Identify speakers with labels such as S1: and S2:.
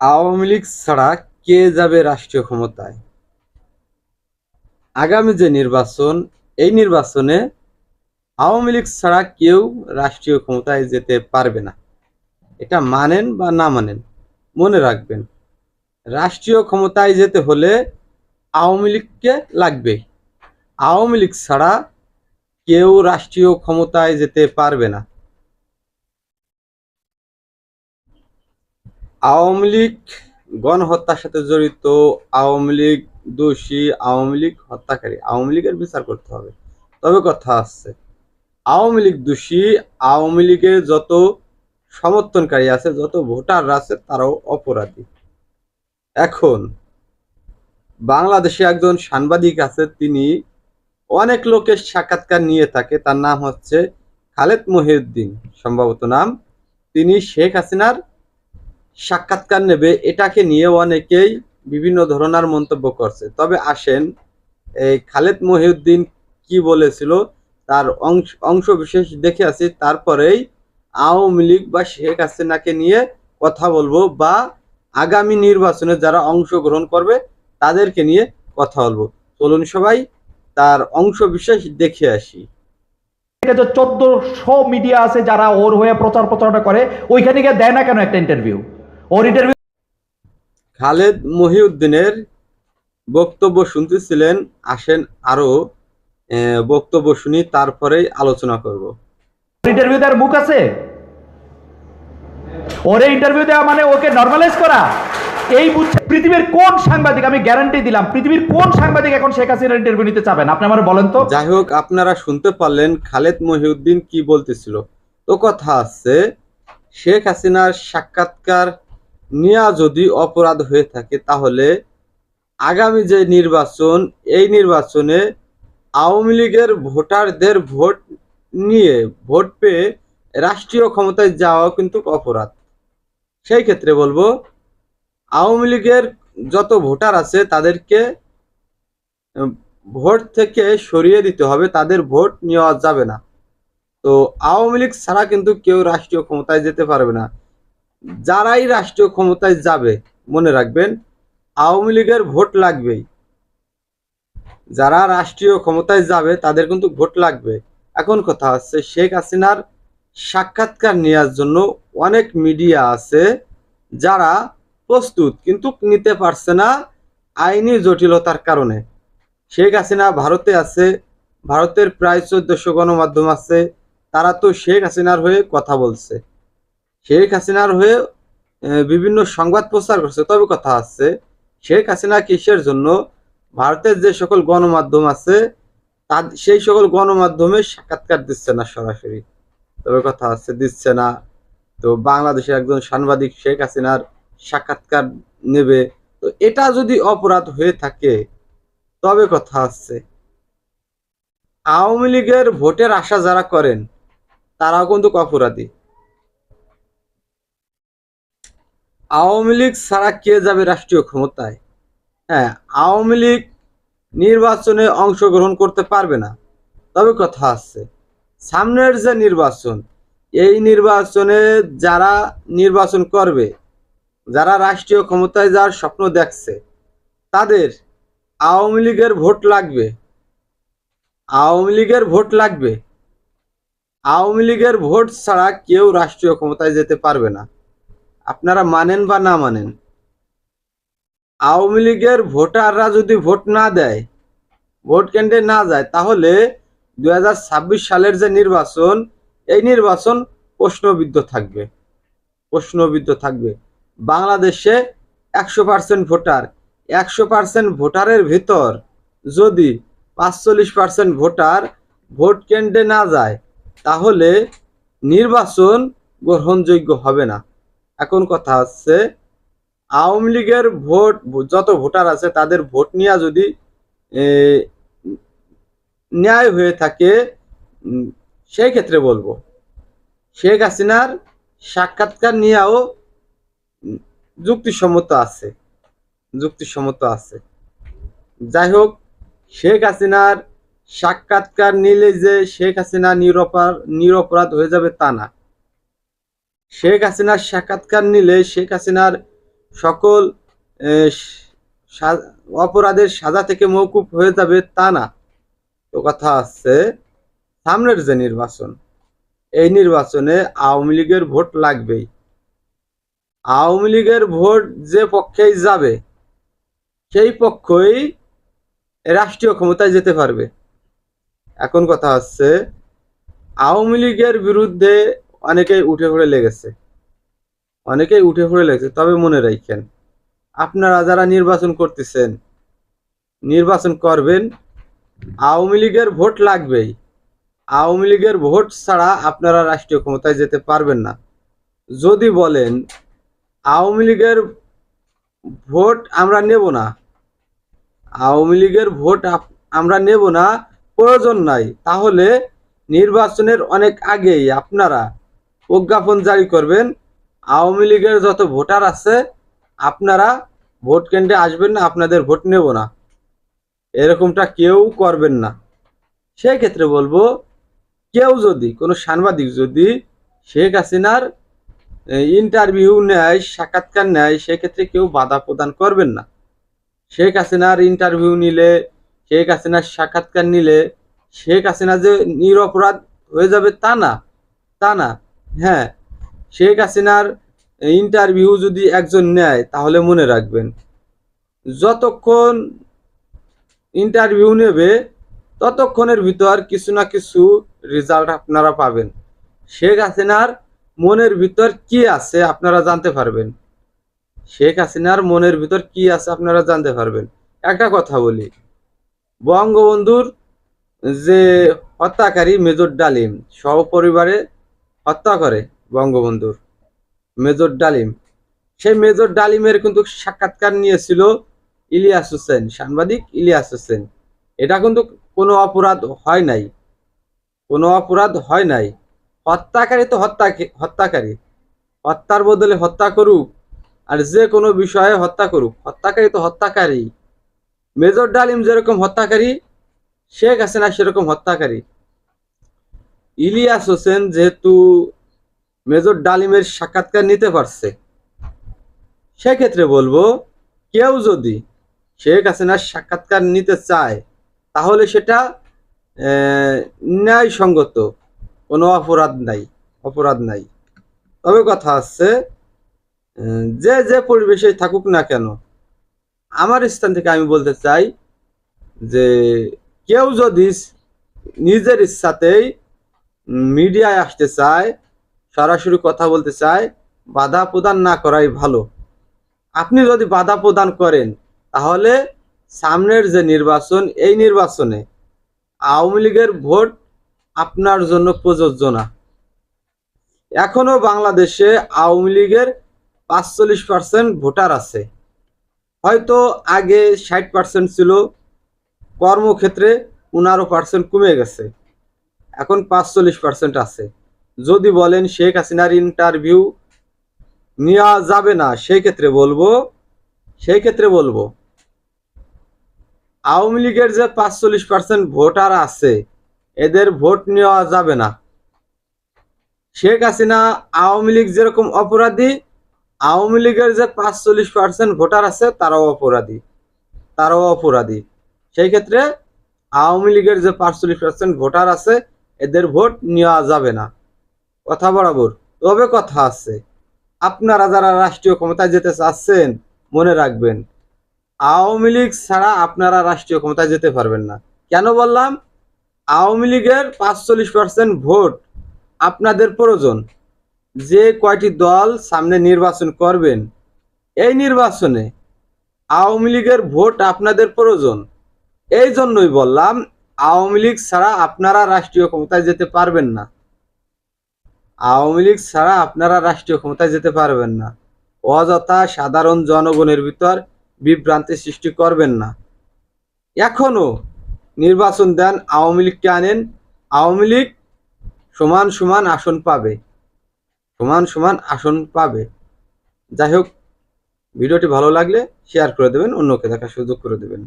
S1: আওয়ামী লীগ ছাড়া কে যাবে রাষ্ট্রীয় ক্ষমতায়? আগামী যে নির্বাচন, এই নির্বাচনে আওয়ামী লীগ ছাড়া কেউ রাষ্ট্রীয় ক্ষমতায় যেতে পারবে না। এটা মানেন বা না মানেন, মনে রাখবেন। রাষ্ট্রীয় ক্ষমতায় যেতে হলে আওয়ামী লীগকে লাগবে। আওয়ামী লীগ ছাড়া কেউ রাষ্ট্রীয় ক্ষমতায় যেতে পারবে না। আওয়ামী লীগ গণহত্যার সাথে জড়িত, আওয়ামী লীগ দোষী, আওয়ামী লীগ হত্যাকারী, আওয়ামী লীগের বিচার করতে হবে। তবে কথা আছে, আওয়ামী লীগ দোষী, আওয়ামী লীগের যত সমর্থনকারী আছে, যত ভোটার আছে, তারাও অপরাধী। এখন, বাংলাদেশে একজন সাংবাদিক আছে, তিনি অনেক লোকের সাক্ষাৎকার নিয়ে থাকে, তার নাম হচ্ছে খালেদ মহিউদ্দিন, সম্ভবত নাম। তিনি শেখ হাসিনার সাক্ষাৎকার নেবে, এটাকে নিয়ে অনেকেই বিভিন্ন ধরনের মন্তব্য করছে। তবে আসেন, এই খালেদ মহিউদ্দিন কি বলেছিল, তার অংশ অংশ বিশেষ দেখে আছি তারপরেই আওয়ামী লীগ বা শেখ হাসিনাকে নিয়ে কথা বলব বা আগামী নির্বাচনে যারা অংশগ্রহণ করবে, তাদেরকে নিয়ে কথা বলব। চলুন সবাই তার অংশ বিশেষ দেখে আসি।
S2: চোদ্দশো মিডিয়া আছে যারা ওর হয়ে প্রচার প্রচারণা করে, ওইখানে গিয়ে দেয় না কেন একটা ইন্টারভিউ
S1: খালেদ মহিউদ্দিনের বক্তব্য শুনতেছিলেন আসেন আরও বক্তব্য শুনি তারপরেই আলোচনা করব।
S2: ইন্টারভিউ দেওয়ার মুখ আছে? ওরে ইন্টারভিউ দেওয়া মানে ওকে নর্মালাইজ করা? এই বুঝছে পৃথিবীর কোন সাংবাদিক আমি গ্যারান্টি দিলাম পৃথিবীর কোন সাংবাদিক এখন শেখ হাসিনার ইন্টারভিউ নিতে চাবেন আপনি আমার বলেন তো।
S1: যাই হোক আপনারা শুনতে পারলেন খালেদ মহিউদ্দিন কি বলতেছিল। তো কথা আছে শেখ হাসিনার সাক্ষাৎকার নেওয়া যদি অপরাধ হয়ে থাকে, তাহলে আগামী যে নির্বাচন, এই নির্বাচনে আওয়ামী লীগের ভোটারদের ভোট নিয়ে ভোট পেয়ে রাষ্ট্রীয় ক্ষমতায় যাওয়া কিন্তু অপরাধ। সেই ক্ষেত্রে বলব, আওয়ামী লীগের যত ভোটার আছে, তাদেরকে ভোট থেকে সরিয়ে দিতে হবে, তাদের ভোট নেওয়া যাবে না। তো আওয়ামী লীগ ছাড়া কিন্তু কেউ রাষ্ট্রীয় ক্ষমতায় যেতে পারবে না। যারাই রাষ্ট্রীয় ক্ষমতায় যাবে, মনে রাখবেন, আওয়ামী লীগের ভোট লাগবেই। যারা রাষ্ট্রীয় ক্ষমতায় যাবে, তাদের কিন্তু ভোট লাগবে। এখন কথা হচ্ছে, শেখ হাসিনার সাক্ষাৎকার নেওয়ার জন্য অনেক মিডিয়া আছে, যারা প্রস্তুত, কিন্তু নিতে পারছে না আইনি জটিলতার কারণে। শেখ হাসিনা ভারতে আছে, ভারতের প্রায় চোদ্দশো গণমাধ্যম আছে, তারা তো শেখ হাসিনার হয়ে কথা বলছে। শেখ হাসিনার হয়ে বিভিন্ন সংবাদ প্রচার করছে। তবে কথা আছে, শেখ হাসিনা কিসের জন্য? ভারতের যে সকল গণমাধ্যম আছে তার সেই সকল গণমাধ্যমে সাক্ষাৎকার দিচ্ছে না সরাসরি। তবে কথা আছে, দিচ্ছে না। তো বাংলাদেশের একজন সাংবাদিক শেখ হাসিনার সাক্ষাৎকার নেবে। তো এটা যদি অপরাধ হয়ে থাকে, তবে কথা আছে। আওয়ামী লীগের ভোটের আশা যারা করেন, তারাও কিন্তু অপরাধী। আওয়ামী লীগ ছাড়া কে যাবে রাষ্ট্রীয় ক্ষমতায়? হ্যাঁ আওয়ামী লীগ নির্বাচনে অংশগ্রহণ করতে পারবে না। তবে কথা আছে, সামনের যে নির্বাচন, এই নির্বাচনে যারা নির্বাচন করবে, যারা রাষ্ট্রীয় ক্ষমতায় যাওয়ার স্বপ্ন দেখছে, তাদের আওয়ামী লীগের ভোট লাগবে। আওয়ামী লীগের ভোট লাগবে। আওয়ামী লীগের ভোট ছাড়া কেউ রাষ্ট্রীয় ক্ষমতায় যেতে পারবে না। আপনারা মানেন বা না মানেন। আওয়ামী লীগের ভোটাররা যদি ভোট না দেয়, ভোট কেন্দ্রে না যায়, তাহলে দু হাজার ছাব্বিশ সালের যে নির্বাচন, এই নির্বাচন প্রশ্নবিদ্ধ থাকবে। প্রশ্নবিদ্ধ থাকবে। বাংলাদেশে একশো পার্সেন্ট ভোটার। একশো পার্সেন্ট ভোটারের ভিতর যদি পাঁচচল্লিশ পার্সেন্ট ভোটার ভোট কেন্দ্রে না যায়, তাহলে নির্বাচন গ্রহণযোগ্য হবে না। এখন কথা হচ্ছে, আওয়ামী লীগের ভোট, যত ভোটার আছে তাদের ভোট নিয়ে যদি ন্যায় হয়ে থাকে সেই ক্ষেত্রে বলব। শেখ হাসিনার সাক্ষাৎকার নিয়েও যুক্তিসম্মত আছে যুক্তিসম্মত আছে। যাই হোক, শেখ হাসিনার সাক্ষাৎকার নিলে যে শেখ হাসিনা নিরপরাধ নিরপরাধ হয়ে যাবে তা না। শেখ হাসিনার সাক্ষাৎকার নিলে শেখ হাসিনার সকল অপরাধের সাজা থেকে মৌকুব হয়ে যাবে তা না। তো কথা আছে সামনের যে নির্বাচন, এই নির্বাচনে আওয়ামী লীগের ভোট লাগবেই। আওয়ামী লীগের ভোট যে পক্ষেই যাবে, সেই পক্ষই রাষ্ট্রীয় ক্ষমতায় যেতে পারবে। এখন কথা হচ্ছে আওয়ামী লীগের বিরুদ্ধে অনেকেই উঠে পড়ে লেগেছে। অনেকেই উঠে পড়ে লেগেছে, তবে মনে রাখেন, আপনারা যারা নির্বাচন করতেছেন, নির্বাচন করবেন, আওয়ামী লীগের ভোট লাগবেই। আওয়ামী লীগের ভোট ছাড়া আপনারা রাষ্ট্রীয় ক্ষমতায় যেতে পারবেন না। যদি বলেন, আওয়ামী লীগের ভোট আমরা নেব না, আওয়ামী লীগের ভোট আমরা নেব না, প্রয়োজন নাই, তাহলে নির্বাচনের অনেক আগেই আপনারা প্রজ্ঞাপন জারি করবেন। আওয়ামী লীগের যত ভোটার আছে, আপনারা ভোট কেন্দ্রে আসবেন না, আপনাদের ভোট নেব না। এরকমটা কেউ করবেন না। সেই ক্ষেত্রে বলব, কেউ যদি, কোনো সাংবাদিক যদি শেখ হাসিনার ইন্টারভিউ নেয়, সাক্ষাৎকার নেয়, সেক্ষেত্রে কেউ বাধা প্রদান করবেন না। শেখ হাসিনার ইন্টারভিউ নিলে, শেখ হাসিনার সাক্ষাৎকার নিলে, শেখ হাসিনা যে নিরপরাধ হয়ে যাবে তা না তা না। হ্যাঁ শেখ হাসিনার ইন্টারভিউ যদি একজন নেয়, তাহলে মনে রাখবেন, যতক্ষণ ইন্টারভিউ নেবে, ততক্ষণের ভিতর কিছু না কিছু রেজাল্ট আপনারা পাবেন। শেখ হাসিনার মনের ভিতর কি আছে আপনারা জানতে পারবেন। শেখ হাসিনার মনের ভিতর কি আছে আপনারা জানতে পারবেন। একটা কথা বলি, বঙ্গবন্ধুর যে হত্যাকারী মেজর ডালিম সহপরিবারে হত্যা করে বঙ্গবন্ধুর মেজর ডালিম। সেই মেজর ডালিমের কিন্তু সাক্ষাৎকার নিয়েছিল ইলিয়াস হোসেন, সাংবাদিক ইলিয়াস হোসেন। এটা কিন্তু কোনো অপরাধ হয় নাই। কোনো অপরাধ হয় নাই। হত্যাকারী তো হত্যা হত্যাকারী। হত্যার বদলে হত্যা করুক আর যে কোনো বিষয়ে হত্যা করুক। হত্যাকারী তো হত্যাকারী। মেজর ডালিম যেরকম হত্যাকারী, শেখ হাসিনা সেরকম হত্যাকারী। ইলিয়াস হোসেন যেহেতু মেজর ডালিমের সাক্ষাৎকার নিতে পারছে, সেক্ষেত্রে বলব, কেউ যদি শেখ হাসিনার সাক্ষাৎকার নিতে চায়, তাহলে সেটা ন্যায়সঙ্গত কোনো অপরাধ নাই অপরাধ নাই। তবে কথা আছে যে যে পরিবেশে থাকুক না কেন, আমার স্থান থেকে আমি বলতে চাই যে, কেউ যদি নিজের ইচ্ছাতেই মিডিয়ায় আসতে চায়, সরাসরি কথা বলতে চায়, বাধা প্রদান না করাই ভালো। আপনি যদি বাধা প্রদান করেন, তাহলে সামনের যে নির্বাচন, এই নির্বাচনে আওয়ামী লীগের ভোট আপনার জন্য প্রযোজ্য না। এখনও বাংলাদেশে আওয়ামী লীগের পাঁচচল্লিশ পার্সেন্ট ভোটার আছে। হয়তো আগে ষাট পার্সেন্ট ছিল, কর্মক্ষেত্রে পনেরো পার্সেন্ট কমে গেছে। এখন পাঁচচল্লিশ পার্সেন্ট আছে। যদি বলেন শেখ হাসিনার ইন্টারভিউ নেওয়া যাবে না সেই ক্ষেত্রে বলব সেই ক্ষেত্রে বলব, আওয়ামী লীগের যে পাঁচচল্লিশ পার্সেন্ট ভোটার আছে, এদের ভোট নেওয়া যাবে না। শেখ হাসিনা আওয়ামী লীগ যেরকম অপরাধী, আওয়ামী লীগের যে পাঁচচল্লিশ পার্সেন্ট ভোটার আছে, তারাও অপরাধী তারাও অপরাধী। সেই ক্ষেত্রে আওয়ামী লীগের যে পাঁচচল্লিশ পার্সেন্ট ভোটার আছে এদের ভোট নেওয়া যাবে না। কথা বরাবর। তবে কথা আছে, আপনারা যারা রাষ্ট্রীয় ক্ষমতায় যেতে চাচ্ছেন, মনে রাখবেন, আওয়ামী লীগ ছাড়া আপনারা রাষ্ট্রীয় ক্ষমতায় যেতে পারবেন না। কেন বললাম? আওয়ামী লীগের পাঁচচল্লিশ পার্সেন্ট ভোট আপনাদের প্রয়োজন। যে কয়টি দল সামনে নির্বাচন করবেন, এই নির্বাচনে আওয়ামী লীগের ভোট আপনাদের প্রয়োজন। এই জন্যই বললাম আওয়ামী লীগ ছাড়া আপনারা রাষ্ট্রীয় ক্ষমতায় যেতে পারবেন না। আওয়ামী লীগ ছাড়া আপনারা রাষ্ট্রীয় ক্ষমতায় যেতে পারবেন না। অযথা সাধারণ জনগণের ভিতর বিভ্রান্তি সৃষ্টি করবেন না। এখনও নির্বাচন দেন আওয়ামী লীগকে আনেন, আওয়ামী লীগ সমান সমান আসন পাবে, সমান সমান আসন পাবে। যাই হোক, ভিডিওটি ভালো লাগলে শেয়ার করে দেবেন, অন্যকে দেখার সুযোগ করে দেবেন।